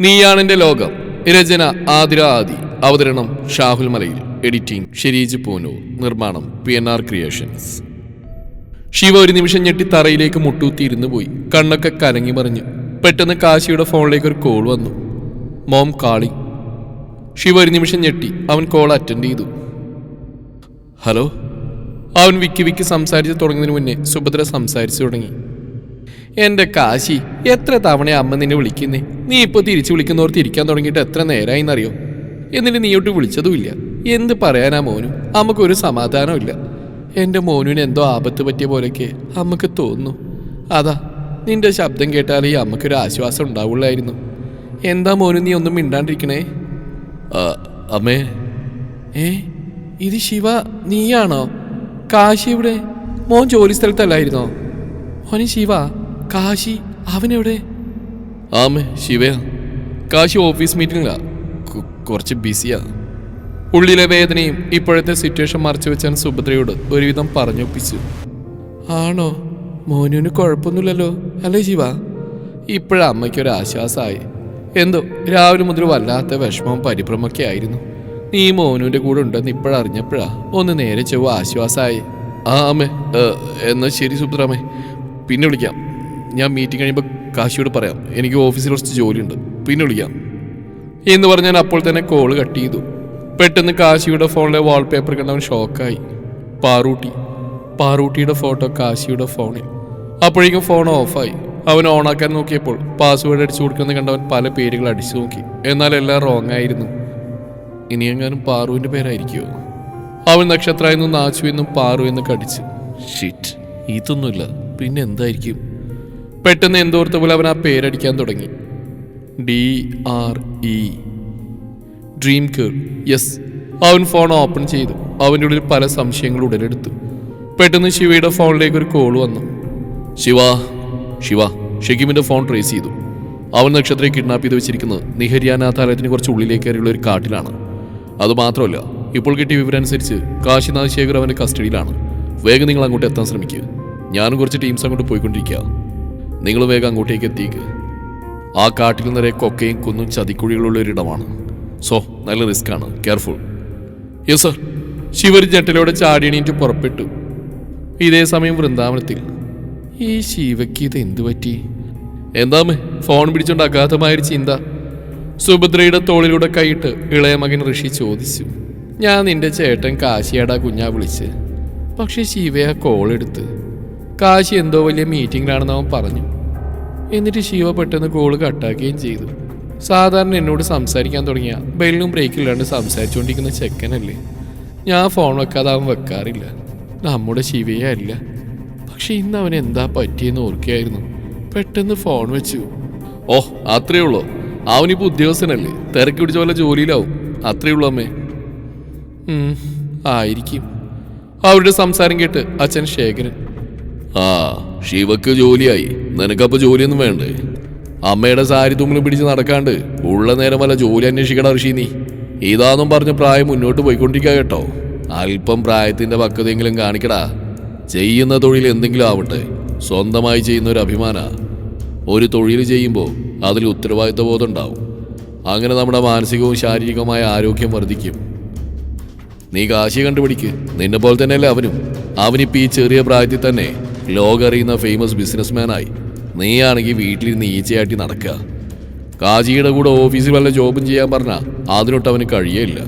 നീയാണെന്റെ ലോകം. രചന ആതിര ആദി അവതരണം ഷാഹുൽ മലയിൽ. എഡിറ്റിംഗ് ഷെരീജ് പൂനൂർ. നിർമ്മാണം P N R creations. Shiva ഒരു നിമിഷം ഞെട്ടി തറയിലേക്ക് മുട്ടൂത്തി ഇരുന്നു പോയി. കണ്ണൊക്കെ കലങ്ങി മറിഞ്ഞു. പെട്ടെന്ന് കാശിയുടെ ഫോണിലേക്ക് ഒരു കോൾ വന്നു. മോം കാളി. ശിവ ഒരു നിമിഷം ഞെട്ടി. അവൻ കോൾ അറ്റൻഡ് ചെയ്തു. ഹലോ? അവൻ വിക്കി വിക്കി സംസാരിച്ച് തുടങ്ങുന്നതിന് മുന്നേ സുഭദ്ര സംസാരിച്ചു തുടങ്ങി. എന്റെ കാശി എത്ര തവണ അമ്മ നിന്നെ വിളിക്കുന്നേ? നീ ഇപ്പൊ തിരിച്ചു വിളിക്കുന്നവർ തിരിക്കാൻ തുടങ്ങിയിട്ട് എത്ര നേരമായിന്നറിയോ എന്നിട്ട് നീയോട്ട് വിളിച്ചതുമില്ല. എന്ത് പറയാനാ മോനു? അമ്മക്കൊരു സമാധാനമില്ല എന്റെ മോനുവിന് എന്തോ ആപത്ത് പറ്റിയ പോലെയൊക്കെ അമ്മയ്ക്ക് തോന്നുന്നു. അതാ നിന്റെ ശബ്ദം കേട്ടാൽ ഈ അമ്മക്കൊരു ആശ്വാസം ഉണ്ടാവുള്ളായിരുന്നു. എന്താ മോനു നീ ഒന്നും മിണ്ടാണ്ടിരിക്കണേ? അമ്മേ. ഏ ഇത് ശിവ നീയാണോ? കാശി ഇവിടെ മോൻ ജോലി സ്ഥലത്തല്ലായിരുന്നോ? ഓന് ശിവ കാശി അവനെവിടെ? ആമേ ശിവയാ. കാശി ഓഫീസ് മീറ്റിംഗിലാ. കുറച്ച് ബിസിയാ. ഉള്ളിലെ വേദനയും ഇപ്പോഴത്തെ സിറ്റുവേഷൻ മറച്ചു വെച്ചാൻ സുഭദ്രയോട് ഒരുവിധം പറഞ്ഞൊപ്പിച്ചു. ആണോ? മോനുവിന് കുഴപ്പമൊന്നുമില്ലല്ലോ അല്ലേ ശിവ? ഇപ്പോഴാ അമ്മയ്ക്കൊരു ആശ്വാസമായി എന്തോ രാവിലെ മുതൽ വല്ലാത്ത വിഷമവും പരിഭ്രമൊക്കെ ആയിരുന്നു. നീ മോനുവിന്റെ കൂടെ ഉണ്ടെന്ന് ഇപ്പോഴറിഞ്ഞപ്പോഴാ ഒന്ന് നേരെ ചൊവ്വ ആശ്വാസമായി ആ അമ്മേ എന്നാ ശരി സുഭദ്രാമേ. പിന്നെ വിളിക്കാം. ഞാൻ മീറ്റിംഗ് കഴിയുമ്പോൾ കാശിയോട് പറയാം. എനിക്ക് ഓഫീസിൽ കുറച്ച് ജോലിയുണ്ട്. പിന്നെ വിളിക്കാം. എന്ന് പറഞ്ഞാൽ അപ്പോൾ തന്നെ കോൾ കട്ട് ചെയ്തു. പെട്ടെന്ന് കാശിയുടെ ഫോണിലെ വാൾപേപ്പർ കണ്ടവൻ ഷോക്കായി പാറൂട്ടി. പാറൂട്ടിയുടെ ഫോട്ടോ കാശിയുടെ ഫോണിൽ അപ്പോഴേക്കും ഫോൺ ഓഫായി അവൻ ഓണാക്കാൻ നോക്കിയപ്പോൾ പാസ്വേഡ് അടിച്ചു കൊടുക്കുന്ന കണ്ടവൻ പല പേരുകൾ അടിച്ചു നോക്കി. എന്നാൽ എല്ലാം റോങ് ആയിരുന്നു. ഇനിയെങ്ങാനും പാറുവിന്റെ പേരായിരിക്കുമോ അവൻ നക്ഷത്ര എന്നും നാച്ചു എന്നും പാറു എന്ന് കടിച്ചു. ഷിറ്റ് ഇതൊന്നുമില്ല. പിന്നെ എന്തായിരിക്കും? പെട്ടെന്ന് എന്തോർത്ത പോലെ അവൻ ആ പേരടിക്കാൻ തുടങ്ങി. D R E. Dream girl. Yes. അവൻ ഫോൺ ഓപ്പൺ ചെയ്തു. അവന്റെ ഉള്ളിൽ പല സംശയങ്ങൾ ഉടലെടുത്തു. പെട്ടെന്ന് ശിവയുടെ ഫോണിലേക്ക് ഒരു കോൾ വന്നു. ശിവ ശിവ ഷെഗിമിന്റെ ഫോൺ ട്രേസ് ചെയ്തു. അവൻ നക്ഷത്രയെ കിഡ്നാപ്പ് ചെയ്ത് വെച്ചിരിക്കുന്നത് നിഹരിയാനാഥാലയത്തിന് കുറച്ച് ഉള്ളിലേക്ക് കയറിയുള്ള ഒരു കാട്ടിലാണ്. അതുമാത്രമല്ല ഇപ്പോൾ കിട്ടിയ വിവരം അനുസരിച്ച് കാശിനാഥ് ശേഖർ അവന്റെ കസ്റ്റഡിയിലാണ്. വേഗം നിങ്ങൾ അങ്ങോട്ട് എത്താൻ ശ്രമിക്കുക. ഞാനും കുറച്ച് ടീംസ് അങ്ങോട്ട് പോയിക്കൊണ്ടിരിക്കുക. നിങ്ങൾ വേഗം അങ്ങോട്ടേക്ക് എത്തിക്ക്. ആ കാട്ടിൽ നിറയെ കൊക്കയും കുന്നും ചതിക്കുഴികളുള്ള ഒരിടമാണ് സോ നല്ല റിസ്ക് ആണ്. കെയർഫുൾ യെസ് സർ ശിവർ ജട്ടിലോടെ ചാടിയണീറ്റ് പുറപ്പെട്ടു. ഇതേ സമയം വൃന്ദാവനത്തിൽ ഈ ശിവയ്ക്ക് ഇത് എന്തു പറ്റി? എന്താമേ ഫോൺ പിടിച്ചോണ്ട് അഗാധമായൊരു ചിന്ത. സുഭദ്രയുടെ തോളിലൂടെ കൈയിട്ട് ഇളയ മകൻ ഋഷി ചോദിച്ചു. ഞാൻ നിന്റെ ചേട്ടൻ കാശിയാടാ കുഞ്ഞാ വിളിച്ച്. പക്ഷെ ശിവയെ കോൾ എടുത്ത്. കാശി എന്തോ വലിയ മീറ്റിംഗിലാണെന്ന് അവൻ പറഞ്ഞു. എന്നിട്ട് ശിവ പെട്ടെന്ന് കോൾ കട്ടാക്കുകയും ചെയ്തു. സാധാരണ എന്നോട് സംസാരിക്കാൻ തുടങ്ങിയ ബെല്ലും ബ്രേക്കില്ലാണ്ട് സംസാരിച്ചുകൊണ്ടിരിക്കുന്ന ചെക്കനല്ലേ? ഞാൻ ഫോൺ വെക്കാതെ അവൻ വെക്കാറില്ല. നമ്മുടെ ശിവയെ അല്ല. പക്ഷെ ഇന്ന് അവൻ എന്താ പറ്റിയെന്ന് ഓർക്കുകയായിരുന്നു. പെട്ടെന്ന് ഫോൺ വെച്ചു. ഓ അത്രേ ഉള്ളോ. അവനിപ്പോ ഉദ്യോഗസ്ഥനല്ലേ? തിരക്ക് പിടിച്ച പോലെ ജോലിയിലാവും. അത്രേ ഉള്ളൂ അമ്മേ. ആയിരിക്കും. അവരുടെ സംസാരം കേട്ട് അച്ഛൻ ശേഖരൻ. ആ ശിവക്ക് ജോലിയായി. നിനക്കപ്പോ ജോലിയൊന്നും വേണ്ടേ? അമ്മയുടെ സാരി തുമ്മിലും പിടിച്ച് നടക്കാണ്ട് ഉള്ള നേരം വല്ല ജോലി അന്വേഷിക്കണ ഋഷി നീ ഇതാന്നും പറഞ്ഞ് പ്രായം മുന്നോട്ട് പോയിക്കൊണ്ടിരിക്കുക കേട്ടോ. അല്പം പ്രായത്തിന്റെ പക്വതയെങ്കിലും കാണിക്കടാ. ചെയ്യുന്ന തൊഴിൽ എന്തെങ്കിലും ആവട്ടെ. സ്വന്തമായി ചെയ്യുന്ന ഒരു അഭിമാന. ഒരു തൊഴിൽ ചെയ്യുമ്പോൾ അതിൽ ഉത്തരവാദിത്വ ബോധം ഉണ്ടാവും അങ്ങനെ നമ്മുടെ മാനസികവും ശാരീരികവുമായ ആരോഗ്യം വർദ്ധിക്കും. നീ കാശി കണ്ടുപിടിക്ക്. നിന്നെ പോലെ തന്നെയല്ലേ അവനും. അവനിപ്പോ ഈ ചെറിയ പ്രായത്തിൽ തന്നെ ലോകറിയുന്ന ഫേമസ് ബിസിനസ്മാനായി നീയാണെങ്കിൽ വീട്ടിലിരുന്ന് ഈച്ചയാട്ടി നടക്കുക. കാജിയുടെ കൂടെ ഓഫീസിൽ വല്ല ജോബും ചെയ്യാൻ പറഞ്ഞാൽ അതിനൊട്ട് അവന് കഴിയേയില്ല.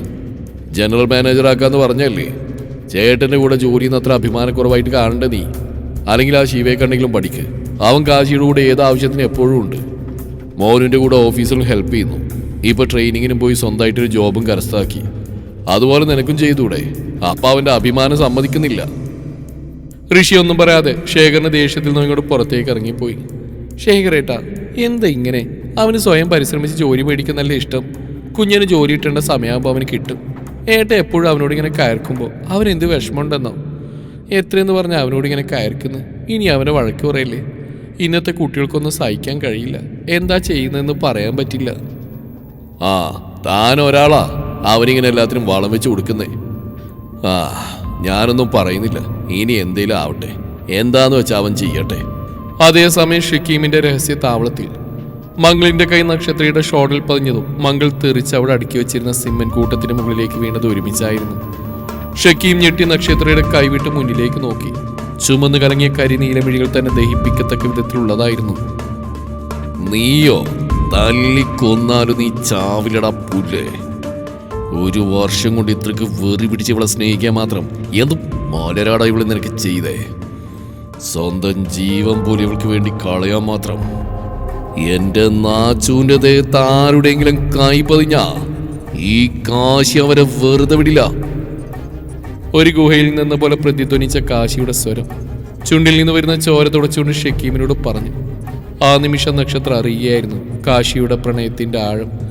ജനറൽ മാനേജർ ആക്കാന്ന് പറഞ്ഞല്ലേ? ചേട്ടന്റെ കൂടെ ജോലി ചെയ്യുന്ന അത്ര അഭിമാനക്കുറവായിട്ട് കാണണ്ട നീ. അല്ലെങ്കിൽ ആ ശിവയെ പഠിക്ക്. അവൻ കാശിയുടെ കൂടെ ഏത് ആവശ്യത്തിന് എപ്പോഴും ഉണ്ട്. മോനുവിന്റെ കൂടെ ഓഫീസിലും ഹെൽപ്പ് ചെയ്യുന്നു. ഇപ്പോൾ ട്രെയിനിങ്ങിനും പോയി സ്വന്തമായിട്ടൊരു ജോബും കരസ്ഥാക്കി അതുപോലെ നിനക്കും ചെയ്തൂടെ അപ്പം അവന്റെ അഭിമാനം സമ്മതിക്കുന്നില്ല. ഋഷി ഒന്നും പറയാതെ ശേഖരന് ദേഷ്യത്തിൽ നിന്ന് ഇങ്ങോട്ട് പുറത്തേക്ക് ഇറങ്ങിപ്പോയി. ശേഖരേട്ടാ എന്താ ഇങ്ങനെ? അവന് സ്വയം പരിശ്രമിച്ച് ജോലി മേടിക്കുന്നല്ലേ ഇഷ്ടം. കുഞ്ഞിന് ജോലി കിട്ടേണ്ട സമയമാകുമ്പോൾ അവന് കിട്ടും. ഏട്ട എപ്പോഴും അവനോട് ഇങ്ങനെ കയർക്കുമ്പോൾ അവൻ എന്ത് വിഷമമുണ്ടെന്നോ? എത്രയെന്ന് പറഞ്ഞാൽ അവനോട് ഇങ്ങനെ കയർക്കുന്നു? ഇനി അവനെ വഴക്ക് പറയില്ലേ? ഇന്നത്തെ കുട്ടികൾക്കൊന്നും സഹിക്കാൻ കഴിയില്ല. എന്താ ചെയ്യുന്നതെന്ന് പറയാൻ പറ്റില്ല. ആ താൻ ഒരാളാ അവനിങ്ങനെ എല്ലാത്തിനും വളം വെച്ച് കൊടുക്കുന്നേ. ആ ഞാനൊന്നും പറയുന്നില്ല. ഇനി എന്തേലും ആവട്ടെ. എന്താന്ന് വെച്ചാൽ അവൻ ചെയ്യട്ടെ. അതേസമയം ഷിക്കീമിന്റെ രഹസ്യ താവളത്തിൽ മംഗളിന്റെ കൈ നക്ഷത്രയുടെ ഷോട്ടിൽ പതിഞ്ഞതും മംഗൾ തെറിച്ച് അവിടെ അടുക്കി വെച്ചിരുന്ന സിമ്മൻ കൂട്ടത്തിന് മുകളിലേക്ക് വീണത് ഒരുമിച്ചായിരുന്നു. ഷക്കീം ഞെട്ടി നക്ഷത്രയുടെ കൈവിട്ട് മുന്നിലേക്ക് നോക്കി. ചുമന്ന് കലങ്ങിയ കരിനീലമിഴികൾ തന്നെ ദഹിപ്പിക്കത്തക്ക വിധത്തിലുള്ളതായിരുന്നു നീയോ? തല്ലിക്കൊന്നാലും നീ ചാവിലട പുല്ലേ. ഒരു വർഷം കൊണ്ട് ഇത്രക്ക് വെറി പിടിച്ച് ഇവളെ സ്നേഹിക്കാൻ മാത്രം എന്തും മോലരാട ഇവളെ നിനക്ക് ചെയ്തേ. സ്വന്തം ജീവൻ പോലും ഇവൾക്ക് വേണ്ടി കളയാൻ മാത്രം. എന്റെ നാച്ചൂന്റെ ദേഹത്ത് ആരുടെയെങ്കിലും കൈ പതിഞ്ഞ ഈ കാശി അവരെ വെറുതെ വിടില്ല. ഒരു ഗുഹയിൽ നിന്ന പോലെ പ്രതിധ്വനിച്ച കാശിയുടെ സ്വരം ചുണ്ടിൽ നിന്ന് വരുന്ന ചോര തുടച്ചുകൊണ്ട് ഷക്കീമിനോട് പറഞ്ഞു. ആ നിമിഷം നക്ഷത്രം അറിയുകയായിരുന്നു കാശിയുടെ പ്രണയത്തിന്റെ ആഴം.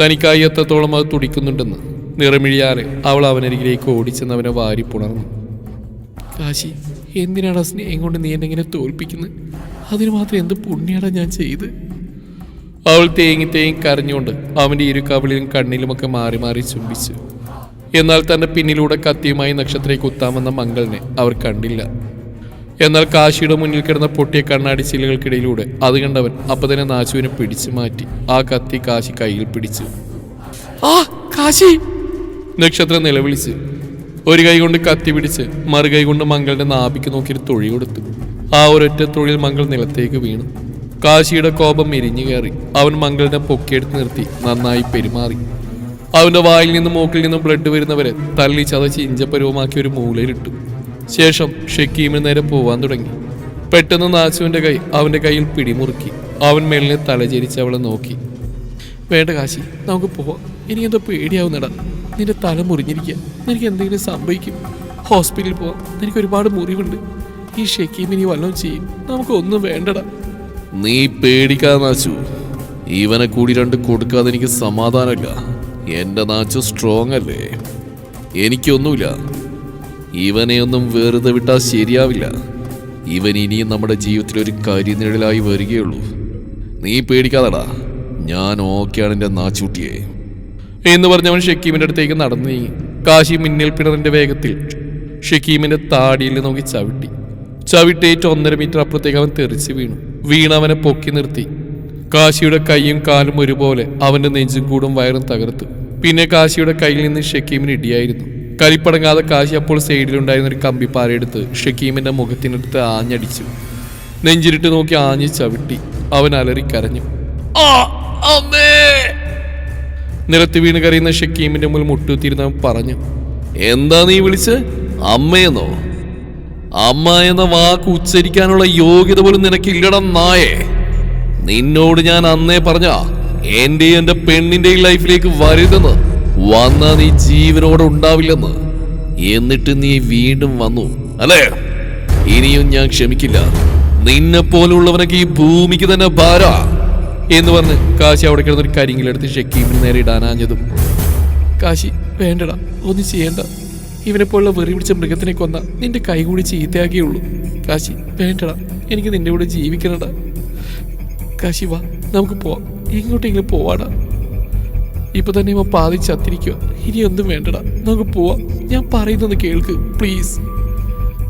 തനിക്കായി എത്രത്തോളം അത് തുടിക്കുന്നുണ്ടെന്ന് നിറമിഴിയാതെ അവൾ അവനരികിലേക്ക് ഓടിച്ചെന്ന് അവനെ വാരി പുണർന്നു. കാശി എന്തിനാടാ സ്നേഹം കൊണ്ട് നീ എന്നെങ്ങനെ തോൽപ്പിക്കുന്നത് അതിന് മാത്രം എന്ത് പുണ്യാടാ ഞാൻ ചെയ്ത്? അവൾ തേങ്ങി തേങ്ങി കരഞ്ഞുകൊണ്ട് അവന്റെ ഇരു കവിളിലും കണ്ണിലുമൊക്കെ മാറി മാറി ചുംബിച്ചു. എന്നാൽ തന്റെ പിന്നിലൂടെ കത്തിയുമായി നക്ഷത്രയെ കുത്താമെന്ന മംഗളിനെ അവർ കണ്ടില്ല. എന്നാൽ കാശിയുടെ മുന്നിൽ കിടന്ന പൊട്ടിയ കണ്ണാടി ചില്ലുകൾക്കിടയിലൂടെ അത് കണ്ടവൻ അപ്പൊ തന്നെ നാശുവിനെ പിടിച്ചു മാറ്റി. ആ കത്തി കാശി കയ്യിൽ പിടിച്ചു. ആ കാശി! നക്ഷത്രം നിലവിളിച്ച്. ഒരു കൈ കൊണ്ട് കത്തി പിടിച്ച് മറു കൈ കൊണ്ട് മംഗളുടെ നാഭിക്ക് നോക്കിയൊരു തൊഴി കൊടുത്തു. ആ ഒരൊറ്റ തൊഴിൽ മംഗൾ നിലത്തേക്ക് വീണു. കാശിയുടെ കോപം എരിഞ്ഞു കയറി. അവൻ മംഗളിനെ പൊക്കിയെടുത്ത് നിർത്തി നന്നായി പെരുമാറി. അവന്റെ വായിൽ നിന്നും മൂക്കിൽ നിന്നും ബ്ലഡ് വരുന്നവരെ തള്ളി ചതച്ച് ഇഞ്ചപ്പരുവമാക്കി ഒരു മൂലയിലിട്ടു. ശേഷം ഷക്കീമിന് നേരെ പോവാൻ തുടങ്ങി. പെട്ടെന്ന് നാച്ചുവിന്റെ കൈ അവന്റെ കയ്യിൽ പിടിമുറുക്കി. അവൻ മേലിനെ തലചേരിച്ച് അവളെ നോക്കി. വേണ്ട കാശി നമുക്ക് പോവാം. എനിക്കെന്തോ പേടിയാവുന്നടാ. നിന്റെ തല മുറിഞ്ഞിരിക്കുക നിനക്ക് എന്തെങ്കിലും സംഭവിക്കും. ഹോസ്പിറ്റലിൽ പോവാം. നിനക്ക് ഒരുപാട് മുറിവുണ്ട്. ഈ ഷെക്കീം ഇനി വല്ലതും ചെയ്യും. നമുക്ക് ഒന്നും വേണ്ടടാ. നീ പേടിക്കാതെ നാച്ചു. ഇവനെ കൂടി രണ്ട് കൊടുക്കാതെ എനിക്ക് സമാധാനമില്ല. എന്റെ നാച്ചു സ്ട്രോങ് അല്ലേ? എനിക്കൊന്നുമില്ല. ഇവനെ ഒന്നും വെറുതെ വിട്ടാൽ ശരിയാവില്ല. ഇവൻ ഇനിയും നമ്മുടെ ജീവിതത്തിൽ ഒരു കരിനിഴലായി വരികയുള്ളൂ. നീ പേടിക്കാതടാ. ഞാൻ ഓക്കെയാണ് എന്റെ നാച്ചൂട്ടിയെ. എന്ന് പറഞ്ഞവൻ ഷക്കീമിന്റെ അടുത്തേക്ക് നടന്നു നീങ്ങി. കാശി മിന്നൽ പിണറിന്റെ വേഗത്തിൽ ഷക്കീമിന്റെ താടിയിൽ നോക്കി ചവിട്ടി. ചവിട്ടേറ്റ് ഒന്നര മീറ്റർ അപ്പുറത്തേക്ക് അവൻ തെറിച്ച് വീണു. വീണവനെ അവനെ പൊക്കി നിർത്തി. കാശിയുടെ കൈയും കാലും ഒരുപോലെ അവന്റെ നെഞ്ചും കൂടും വയറും തകർത്തു. പിന്നെ കാശിയുടെ കയ്യിൽ നിന്ന് ഷക്കീമിന് ഇടിയായിരുന്നു. കരിപ്പടങ്ങാതെ കാശി അപ്പോൾ സൈഡിലുണ്ടായിരുന്ന ഒരു കമ്പിപ്പാറയെടുത്ത് ഷക്കീമിന്റെ മുഖത്തിനടുത്ത് ആഞ്ഞടിച്ചു. നെഞ്ചിരിട്ട് നോക്കി ആഞ്ഞ് ചവിട്ടി. അവൻ അലറി കരഞ്ഞു. നിലത്ത് വീണ് കരയുന്ന ഷക്കീമിന്റെ മുന്നിൽ മുട്ടുത്തിരുന്നവൻ പറഞ്ഞു എന്താ നീ വിളിച്ച്? അമ്മയെന്നോ? അമ്മ എന്ന വാക്ക് ഉച്ചരിക്കാനുള്ള യോഗ്യത പോലും നിനക്കില്ലടം നായേ. നിന്നോട് ഞാൻ അന്നേ പറഞ്ഞ എന്റെ എന്റെ പെണ്ണിന്റെ ലൈഫിലേക്ക് വരുതെന്ന്. വന്നാ നീ ജീവനോടെ ഉണ്ടാവില്ലെന്ന്. എന്നിട്ട് നീ വീണ്ടും വന്നു. അല്ലേ? ഇനിയും ഞാൻ ക്ഷമിക്കില്ല. നിന്നെ പോലുള്ളവനൊക്കെ ഈ ഭൂമിക്ക് തന്നെ ഭാര. എന്ന് പറഞ്ഞ് കാശി അവിടെ കിടന്നൊരു കരിങ്കിലെടുത്ത് ഷക്കീമിന് നേരെ ഇടാനാഞ്ഞതും കാശി വേണ്ടടാ ഒന്നും ചെയ്യണ്ട. ഇവനെ പോലുള്ള വെറി പിടിച്ച മൃഗത്തിനെ കൊന്ന നിന്റെ കൈ കൂടി ചീത്തയാക്കിയുള്ളൂ കാശി വേണ്ടടാ എനിക്ക് നിന്റെ കൂടെ ജീവിക്കണടാ. കാശി വാ നമുക്ക് പോവാം. എങ്ങോട്ടെങ്കിലും പോവാടാ. ഇപ്പൊ തന്നെ ഇവ പാതി ചത്തിരിക്കുക ഇനി ഒന്നും വേണ്ടടാ. നമുക്ക് പോവാം. ഞാൻ പറയുന്നത് കേൾക്ക് പ്ലീസ്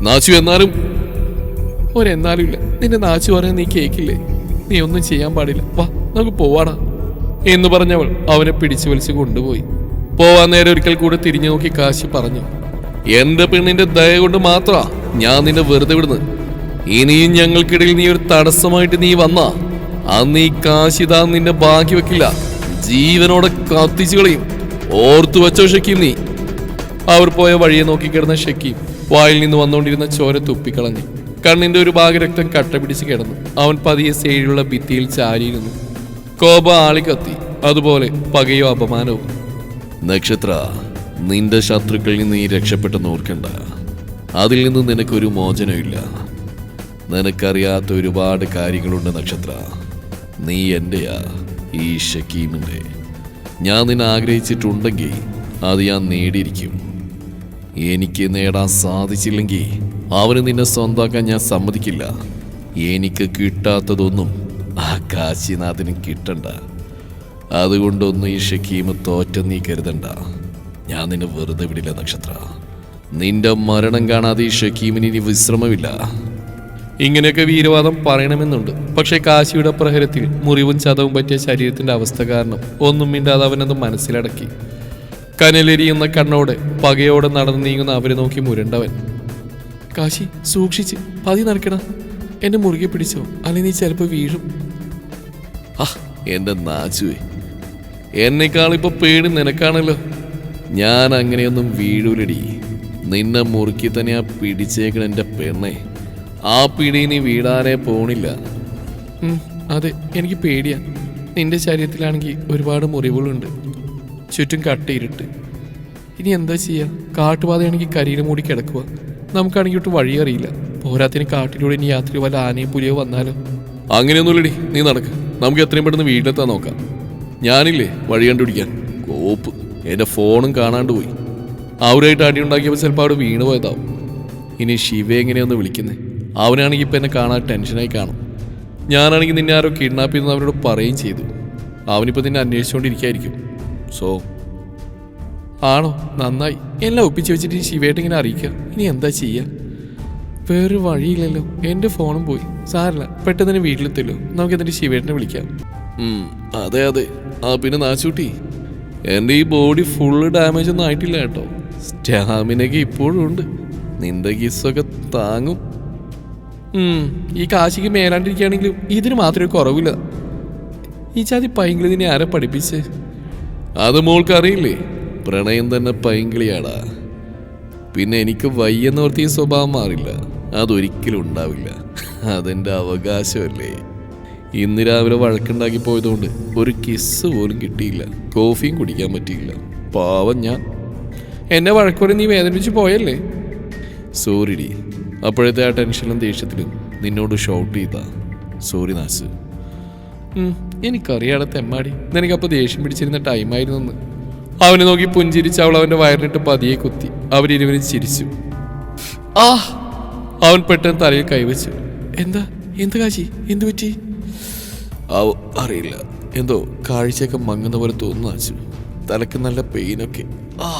നാച്ചു എന്നാലും ഒരെന്നാലും ഇല്ല. നിന്റെ നാച്ചു പറയാൻ നീ കേക്കില്ലേ? നീ ഒന്നും ചെയ്യാൻ പാടില്ല. വാ നമുക്ക് പോവാടാ. എന്ന് പറഞ്ഞവൾ അവനെ പിടിച്ചു വലിച്ചു കൊണ്ടുപോയി. പോവാൻ നേരെ ഒരിക്കൽ കൂടെ തിരിഞ്ഞു നോക്കി കാശി പറഞ്ഞു. എന്റെ പെണ്ണിന്റെ ദയ കൊണ്ട് മാത്രാ ഞാൻ നിന്നെ വെറുതെ വിടുന്നത്. ഇനിയും ഞങ്ങൾക്കിടയിൽ നീ ഒരു തടസ്സമായിട്ട് നീ വന്നാ. അന്ന് ഈ കാശിതാ നിന്നെ ബാക്കി വെക്കില്ല. ജീവനോടെ കത്തിച്ചു കളയും. ഓർത്തു വെച്ചോ ഷക്കീം നീ. അവർ പോയ വഴിയെ നോക്കി കിടന്ന ഷക്കീം വായിൽ നിന്ന് വന്നുകൊണ്ടിരുന്ന ചോര തുപ്പിക്കളഞ്ഞു. കണ്ണിന്റെ ഒരു ഭാഗരക്തം കട്ട പിടിച്ച് കിടന്നു. അവൻ പതിയെ സേഴിലുള്ള ഭിത്തിയിൽ ചാരിയിരുന്നു. കോപ ആളിക്കത്തി കത്തി. അതുപോലെ പകയോ അപമാനവും. നക്ഷത്ര നിന്റെ ശത്രുക്കളിൽ നിന്ന് നീ രക്ഷപ്പെട്ടെന്ന് ഓർക്കണ്ട. അതിൽ നിന്ന് നിനക്കൊരു മോചനമില്ല നിനക്കറിയാത്ത ഒരുപാട് കാര്യങ്ങളുണ്ട് നക്ഷത്ര. നീ എന്റെയാ. ഈ ഷക്കീമിന്റെ ഞാൻ നിന്നെ ആഗ്രഹിച്ചിട്ടുണ്ടെങ്കിൽ അത് ഞാൻ നേടിയിരിക്കും. എനിക്ക് നേടാൻ സാധിച്ചില്ലെങ്കിൽ അവന് നിന്നെ സ്വന്തമാക്കാൻ ഞാൻ സമ്മതിക്കില്ല. എനിക്ക് കിട്ടാത്തതൊന്നും ആ കാശിനാഥിന് കിട്ടണ്ട. അതുകൊണ്ടൊന്നും ഈ ഷക്കീമ് തോറ്റ നീ കരുതണ്ട. ഞാൻ നിന്നെ വെറുതെ വിടില്ല നക്ഷത്ര. നിന്റെ മരണം കാണാതെ ഈ ഷക്കീമിന് ഇനി വിശ്രമമില്ല. ഇങ്ങനെയൊക്കെ വീരവാദം പറയണമെന്നുണ്ട്. പക്ഷേ കാശിയുടെ പ്രഹരത്തിൽ മുറിവും ചതവും പറ്റിയ ശരീരത്തിന്റെ അവസ്ഥ കാരണം ഒന്നും മിണ്ടാതെ അവനത് മനസ്സിലടക്കി. കനലെരിയുന്ന കണ്ണോടെ പകയോടെ നടന്നു നീങ്ങുന്ന അവരെ നോക്കി മുരണ്ടവൻ. കാശി സൂക്ഷിച്ച് പതി നടക്കണം എന്നെ മുറുകെ പിടിച്ചോ അല്ലെങ്കിൽ നീ ചിലപ്പോൾ വീഴും. ആ എന്റെ നാച്ചുവേ. എന്നെക്കാളിപ്പോ പേടി നിനക്കാണല്ലോ. ഞാൻ അങ്ങനെയൊന്നും വീഴൂലടി. നിന്നെ മുറുക്കി തന്നെയാ പിടിച്ചേക്കണ എന്റെ പെണ്ണെ. ആ പിടി നീ വീടാനെ പോണില്ല. അതെ എനിക്ക് പേടിയാ. നിന്റെ ശരീരത്തിലാണെങ്കിൽ ഒരുപാട് മുറിവുകളുണ്ട്. ചുറ്റും കട്ടയിരുട്ട്. ഇനി എന്താ ചെയ്യുക കാട്ടുപാതയാണെങ്കിൽ കരീന മൂടി കിടക്കുക നമുക്കാണെങ്കിൽ ഒട്ട് വഴി അറിയില്ല. പോരാത്തിന് കാട്ടിലൂടെ ഇനി യാത്ര വല്ല ആനയും പുലിയോ വന്നാലോ? അങ്ങനെയൊന്നുമില്ലടി നീ നടക്ക്. നമുക്ക് എത്രയും പെട്ടെന്ന് വീട്ടിലെത്താൻ നോക്കാം. ഞാനില്ലേ വഴി കണ്ടുപിടിക്കാൻ. കോപ്പ്. എന്റെ ഫോണും കാണാണ്ട് പോയി. അവരായിട്ട് അടി ഉണ്ടാക്കിയപ്പോൾ ചിലപ്പോൾ അവിടെ വീണ് പോയതാവും ഇനി ശിവ എങ്ങനെയൊന്ന് വിളിക്കുന്നേ? അവനാണെങ്കിൽ ഇപ്പം എന്നെ കാണാൻ ടെൻഷനായി കാണും. ഞാനാണെങ്കിൽ നിന്നെ ആരോ കിഡ്നാപ്പ് ചെയ്തെന്ന് അവരോട് പറയുകയും ചെയ്തു. അവനിപ്പോൾ നിന്നെ അന്വേഷിച്ചുകൊണ്ടിരിക്കായിരിക്കും സോ ആണോ? നന്നായി. എല്ലാം ഒപ്പിച്ച് വെച്ചിട്ട് ശിവേട്ട് ഇങ്ങനെ അറിയിക്കുക. ഇനി എന്താ ചെയ്യുക? വേറൊരു വഴിയില്ലല്ലോ. എന്റെ ഫോണും പോയി. സാരല്ല പെട്ടെന്ന് തന്നെ വീട്ടിലെത്തല്ലോ നമുക്ക് എന്നിട്ട് ശിവേട്ടനെ വിളിക്കാം. അതെ അതെ. ആ പിന്നെ നാശൂട്ടി എന്റെ ഈ ബോഡി ഫുള്ള് ഡാമേജ് ഒന്നും ആയിട്ടില്ല കേട്ടോ. സ്റ്റാമിനൊക്കെ ഇപ്പോഴും ഉണ്ട്. നിന്റെ കിസ്സൊക്കെ താങ്ങും. ഈ കാശിക്ക് മേലാണ്ടിരിക്കുകയാണെങ്കിലും ഇതിന് മാത്രമേ കുറവില്ല. ഈ ജാതി പൈങ്കിളിനെ ആരെ പഠിപ്പിച്ച്? അത് മോൾക്ക് അറിയില്ലേ പ്രണയം തന്നെ പൈങ്കിളിയാടാ. പിന്നെ എനിക്ക് വയ്യെന്നോർത്ത് ഈ സ്വഭാവം മാറില്ല. അതൊരിക്കലും ഉണ്ടാവില്ല. അതെന്റെ അവകാശമല്ലേ? ഇന്ന് രാവിലെ വഴക്കുണ്ടാക്കി പോയതുകൊണ്ട് ഒരു കിസ് പോലും കിട്ടിയില്ല. കോഫിയും കുടിക്കാൻ പറ്റിയില്ല. പാവം ഞാൻ. എന്നെ വഴക്കുവരെ നീ വേദനിപ്പിച്ച് പോയല്ലേ? സോറി ഡി അപ്പോഴത്തെ ആ ടെൻഷനിലും ദേഷ്യത്തിലും നിന്നോട് ഷൗട്ട് ചെയ്ത. സോറി നാസ്. എനിക്കറിയാണ് തെമ്മാടി. നിനക്കപ്പോൾ ദേഷ്യം പിടിച്ചിരുന്ന ടൈമായിരുന്നു അവനെ നോക്കി പുഞ്ചിരിച്ച് അവൾ അവന്റെ വയറിനിട്ട് പതിയെ കുത്തി. അവരിരുവരും ചിരിച്ചു. ആ അവൻ പെട്ടെന്ന് തലയിൽ കൈവച്ചു. എന്താ? എന്ത് കാശി എന്ത് പറ്റി? അവ അറിയില്ല. എന്തോ കാഴ്ചയൊക്കെ മങ്ങുന്ന പോലെ തോന്നുന്നു അച്ചു തലക്ക് നല്ല പെയിനൊക്കെ ആ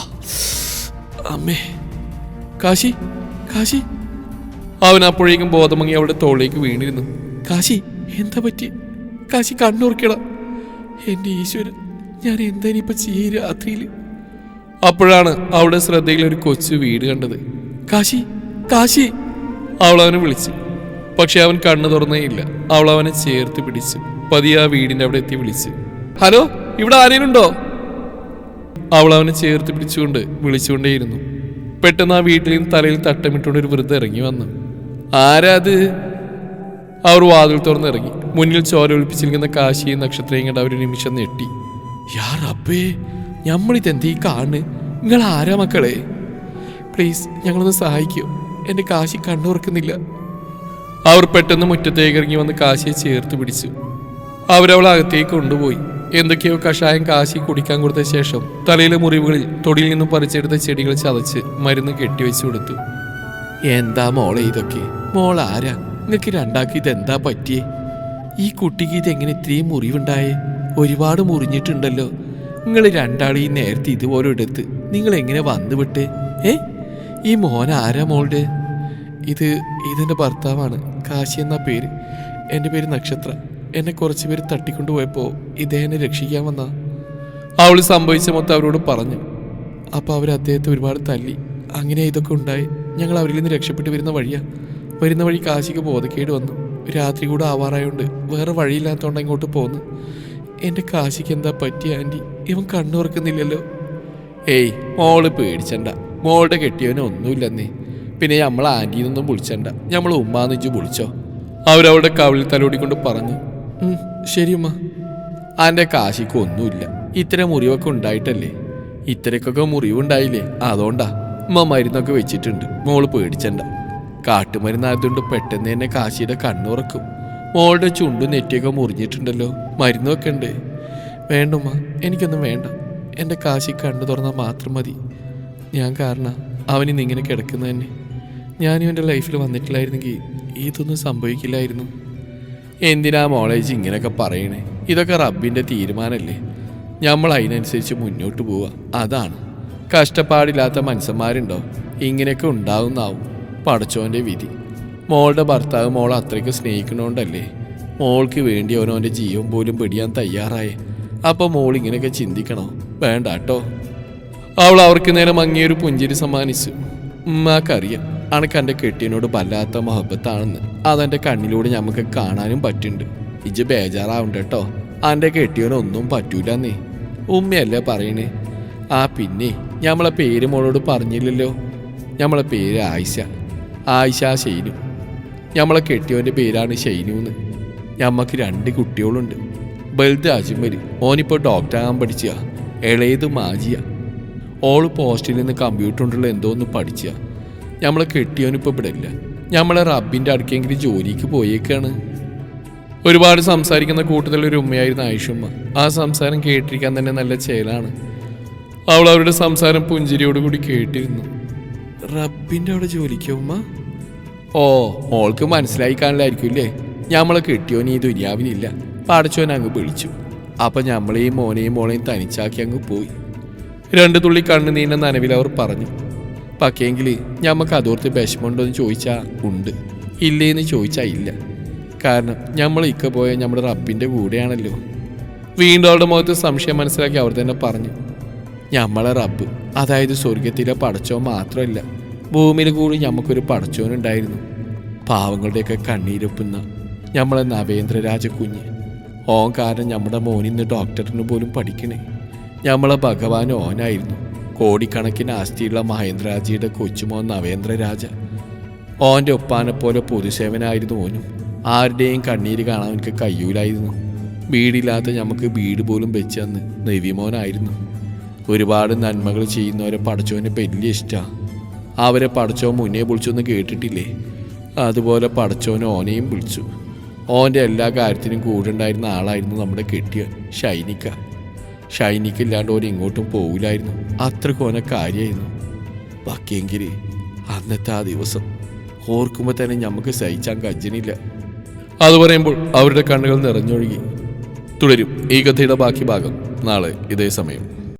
അമ്മേ. കാശി കാശി. അവൻ അപ്പോഴേക്കും ബോധമങ്ങി അവളുടെ തോളിലേക്ക് വീണിരുന്നു. കാശി എന്താ പറ്റി? കാശി കണ്ണുറക്കട എന്റെ ഈശ്വരൻ ഞാൻ എന്താ ഇനിയിപ്പോ ചെയ്യ രാത്രിയിൽ അപ്പോഴാണ് അവളുടെ ശ്രദ്ധയിൽ ഒരു കൊച്ചു വീട് കണ്ടത്. കാശി കാശി! അവൾ അവനെ വിളിച്ചു. പക്ഷെ അവൻ കണ്ണു തുറന്നേ ഇല്ല. അവൾ അവനെ ചേർത്ത് പിടിച്ചു. പതിയെ ആ വീടിന്റെ അവിടെ എത്തി വിളിച്ചു. ഹലോ ഇവിടെ ആരെങ്കിലും ഉണ്ടോ? അവൾ അവനെ ചേർത്ത് പിടിച്ചുകൊണ്ട് വിളിച്ചുകൊണ്ടേയിരുന്നു. പെട്ടെന്ന് ആ വീട്ടിൽ നിന്ന് തലയിൽ തട്ടമിട്ടുകൊണ്ട് ഒരു വൃദ്ധ ഇറങ്ങി വന്നു. ആരാ അത് അവർ വാതിൽ തുറന്നിറങ്ങി. മുന്നിൽ ചോര ഒളിപ്പിച്ചിരിക്കുന്ന കാശിയും നക്ഷത്രയും കണ്ട് അവർ നിമിഷം ഞെട്ടി. യാ റബ്ബേ ഞമ്മളിതെന്തീ കാണ്? നിങ്ങൾ ആരാ മക്കളെ? പ്ലീസ് ഞങ്ങളൊന്ന് സഹായിക്കൂ. എന്റെ കാശി കണ്ണുറക്കുന്നില്ല. അവർ പെട്ടെന്ന് മുറ്റത്തേക്ക് ഇറങ്ങി വന്ന് കാശിയെ ചേർത്ത് പിടിച്ചു. അവരവളെ അകത്തേക്ക് കൊണ്ടുപോയി. എന്തൊക്കെയോ കഷായം കാശി കുടിക്കാൻ കൊടുത്ത ശേഷം തലയിലെ മുറിവുകളിൽ തൊടിയിൽ നിന്നും പറിച്ചെടുത്ത ചെടികൾ ചതച്ച് മരുന്ന് കെട്ടിവെച്ചു കൊടുത്തു. എന്താ മോളെ ഇതൊക്കെ? മോൾ ആരാ? നിങ്ങൾക്ക് രണ്ടാക്കി ഇതെന്താ പറ്റിയേ? ഈ കുട്ടിക്ക് ഇതെങ്ങനെ ഇത്രയും മുറിവുണ്ടായേ? ഒരുപാട് മുറിഞ്ഞിട്ടുണ്ടല്ലോ. നിങ്ങൾ രണ്ടാളും നേരത്തെ ഇതുപോലെ എടുത്ത് നിങ്ങൾ എങ്ങനെ വന്നു വിട്ട്? ഏ? ഈ മോൻ ആരാ മോളുടെ? ഇത് ഇതിന്റെ ഭർത്താവാണ്. കാശി എന്ന പേര്? എന്റെ പേര് നക്ഷത്ര. എന്നെ കുറച്ച് പേര് തട്ടിക്കൊണ്ടുപോയപ്പോൾ ഇദ്ദേഹനെ രക്ഷിക്കാൻ വന്ന. അവൾ സംഭവിച്ച മൊത്തം അവരോട് പറഞ്ഞു. അപ്പോൾ അവർ അദ്ദേഹത്തെ ഒരുപാട് തല്ലി. അങ്ങനെ ഇതൊക്കെ ഉണ്ടായി. ഞങ്ങൾ അവരിൽ നിന്ന് രക്ഷപ്പെട്ട് വരുന്ന വഴിയാ. വരുന്ന വഴി കാശിക്ക് ബോധക്കേട് വന്നു. രാത്രി കൂടെ ആവാറായോണ്ട് വേറെ വഴിയില്ലാത്തതുകൊണ്ട് ഇങ്ങോട്ട് പോന്നു. എന്റെ കാശിക്ക് എന്താ പറ്റിയ ആന്റി ഇവൻ കണ്ണുറക്കുന്നില്ലല്ലോ. ഏയ് മോൾ പേടിച്ചണ്ട. മോളുടെ കെട്ടിയവനെ ഒന്നുമില്ലെന്നേ. പിന്നെ നമ്മൾ ആന്റീന്നൊന്നും വിളിച്ചണ്ട. നമ്മൾ ഉമ്മാന്ന് വിളിച്ചോ. അവരവിടെ കവിളിൽ തലോടിക്കൊണ്ട് പറഞ്ഞു. "ഉം, ശരി ഉമ്മ. ആന്റെ കാശിക്ക് ഒന്നുമില്ല. ഇത്തരം മുറിവൊക്കെ ഉണ്ടായിട്ടല്ലേ? ഇത്രക്കൊക്കെ മുറിവുണ്ടായില്ലേ? അതുകൊണ്ടാ. ഉമ്മ മരുന്നൊക്കെ വെച്ചിട്ടുണ്ട്. മോൾ പേടിച്ചണ്ട. കാട്ടുമരുന്നായതുകൊണ്ട് പെട്ടെന്ന് തന്നെ കാശിയുടെ കണ്ണുറക്കും. മോളുടെ ചുണ്ടും നെറ്റിയൊക്കെ മുറിഞ്ഞിട്ടുണ്ടല്ലോ. മരുന്നൊക്കെ ഉണ്ട്. വേണ്ടുമ്മ എനിക്കൊന്നും വേണ്ട. എന്റെ കാശി കണ്ണു തുറന്നാൽ മാത്രം മതി. ഞാൻ കാരണം അവനിന്ന് ഇങ്ങനെ കിടക്കുന്ന തന്നെ. ഞാൻ ഇവന്റെ ലൈഫിൽ വന്നിട്ടില്ലായിരുന്നെങ്കിൽ ഇതൊന്നും സംഭവിക്കില്ലായിരുന്നു. എന്തിനാ മോളേജ് ഇങ്ങനെയൊക്കെ പറയണേ? ഇതൊക്കെ റബ്ബിന്റെ തീരുമാനമല്ലേ നമ്മൾ അതിനനുസരിച്ച് മുന്നോട്ട് പോവുക. അതാണ്. കഷ്ടപ്പാടില്ലാത്ത മനുഷ്യന്മാരുണ്ടോ? ഇങ്ങനെയൊക്കെ ഉണ്ടാവുന്നാവും പടച്ചോന്റെ വിധി. മോളുടെ ഭർത്താവ് മോൾ അത്രയ്ക്ക് സ്നേഹിക്കണോണ്ടല്ലേ മോൾക്ക് വേണ്ടി അവനവന്റെ ജീവൻ പോലും പിടിയാൻ തയ്യാറായി. അപ്പൊ മോൾ ഇങ്ങനെയൊക്കെ ചിന്തിക്കണോ? വേണ്ട കേട്ടോ അവൾ അവർക്ക് നേരെ മങ്ങിയൊരു പുഞ്ചിരി സമ്മാനിച്ചു. ഉമ്മാക്കറിയാം അണക്ക് എന്റെ കെട്ടിയനോട് വല്ലാത്ത മഹബത്താണെന്ന്. അതെന്റെ കണ്ണിലൂടെ നമുക്ക് കാണാനും പറ്റുന്നുണ്ട്. ഇജ് ബേജാറാവണ്ട കേട്ടോ. എന്റെ കെട്ടിയവനൊന്നും പറ്റൂലെന്നേ. ഉമ്മയല്ലേ പറയണേ? ആ പിന്നെ ഞമ്മളെ പേര് മോളോട് പറഞ്ഞില്ലല്ലോ. ഞമ്മളെ പേര് ആയിഷ. ആയിഷ ഷെയ്നു. ഞമ്മളെ കെട്ടിയവന്റെ പേരാണ് ഷെയ്നു എന്ന്. ഞമ്മക്ക് രണ്ട് കുട്ടികളുണ്ട്. വലുത് വരും ഓനിപ്പോൾ ഡോക്ടറാകാൻ പഠിച്ച. ഇളയത് മാജിയ. ഓൾ പോസ്റ്റിൽ നിന്ന് കമ്പ്യൂട്ടർ കൊണ്ടുള്ള എന്തോ ഒന്ന് പഠിച്ച. ഞമ്മളെ കെട്ടിയവനിപ്പോൾ ഇവിടെ ഇല്ല. ഞമ്മളെ റബ്ബിന്റെ അടുക്കെങ്കിലും ജോലിക്ക് പോയേക്കാണ്. ഒരുപാട് സംസാരിക്കുന്ന കൂട്ടത്തിൽ ഒരു ഉമ്മയായിരുന്നു ആയിഷുമ്മ ആ സംസാരം കേട്ടിരിക്കാൻ തന്നെ നല്ല ചേലാണ്. അവൾ അവരുടെ സംസാരം പുഞ്ചിരിയോടുകൂടി കേട്ടിരുന്നു. റബ്ബിന്റെ അവിടെ ജോലിക്കുമ്മ ഓ മോൾക്ക് മനസ്സിലായി കാണില്ലായിരിക്കില്ലേ ഞമ്മളെ കിട്ടിയോ നീ ദുര്യാവിനില്ല പാടച്ചോൻ അങ്ങ് വിളിച്ചു. അപ്പൊ ഞമ്മളെയും മോനെയും മോളെയും തനിച്ചാക്കി അങ്ങ് പോയി. രണ്ട് തുള്ളി കണ്ണു നീന നനവിൽ അവർ പറഞ്ഞു പക്കെങ്കിൽ ഞമ്മക്ക് അതോർത്ത് വിഷമമുണ്ടോ എന്ന് ചോദിച്ചാ ഉണ്ട്. ഇല്ലേന്ന് ചോദിച്ചാ ഇല്ല. കാരണം ഞമ്മൾ ഇക്ക പോയ നമ്മുടെ റബ്ബിന്റെ കൂടെയാണല്ലോ. വീണ്ടും അവളുടെ മുഖത്ത് സംശയം മനസ്സിലാക്കി അവർ തന്നെ പറഞ്ഞു ഞമ്മളെ റബ്ബ്. അതായത് സ്വർഗത്തിലെ പടച്ചോൻ മാത്രമല്ല ഭൂമിയിൽ കൂടി ഞമ്മക്കൊരു പടച്ചോനുണ്ടായിരുന്നു. പാവങ്ങളുടെയൊക്കെ കണ്ണീരൊപ്പുന്ന ഞമ്മളെ നവേന്ദ്രരാജ കുഞ്ഞ് ഓൻ കാരണം നമ്മുടെ മോനിന്ന് ഡോക്ടറിന് പോലും പഠിക്കണേ. ഞമ്മളെ ഭഗവാൻ ഓനായിരുന്നു. കോടിക്കണക്കിന് ആസ്തിയുള്ള മഹേന്ദ്രരാജയുടെ കൊച്ചുമോൻ നവേന്ദ്രരാജ ഓന്റെ ഒപ്പാനെ പോലെ പൊതുസേവനായിരുന്നു ഓനും. ആരുടെയും കണ്ണീര് കാണാൻ എനിക്ക് കയ്യൂലായിരുന്നു. വീടില്ലാത്ത നമുക്ക് വീട് പോലും വെച്ച് തന്ന് നവിമോനായിരുന്നു. ഒരുപാട് നന്മകൾ ചെയ്യുന്നവരെ പടച്ചോന് വലിയ ഇഷ്ടമാണ് അവരെ പഠിച്ചവൻ മുന്നേ വിളിച്ചൊന്നും കേട്ടിട്ടില്ലേ? അതുപോലെ പടച്ചോൻ ഓനെയും വിളിച്ചു. ഓന്റെ എല്ലാ കാര്യത്തിനും കൂടെ ഉണ്ടായിരുന്ന ആളായിരുന്നു നമ്മുടെ കെട്ടിയ ഷൈനിക്ക. ഷൈനിക്കില്ലാണ്ട് ഓൻ ഇങ്ങോട്ടും പോവില്ലായിരുന്നു. അത്രയ്ക്ക് ഓനെ കാര്യമായിരുന്നു ബാക്കിയെങ്കിൽ അന്നത്തെ ആ ദിവസം ഓർക്കുമ്പോൾ തന്നെ നമുക്ക് സഹിച്ചാൻ കജ്ജനില്ല. അത് പറയുമ്പോൾ അവരുടെ കണ്ണുകൾ നിറഞ്ഞൊഴുകി. തുടരും ഈ കഥയുടെ ബാക്കി ഭാഗം നാളെ ഇതേ സമയം.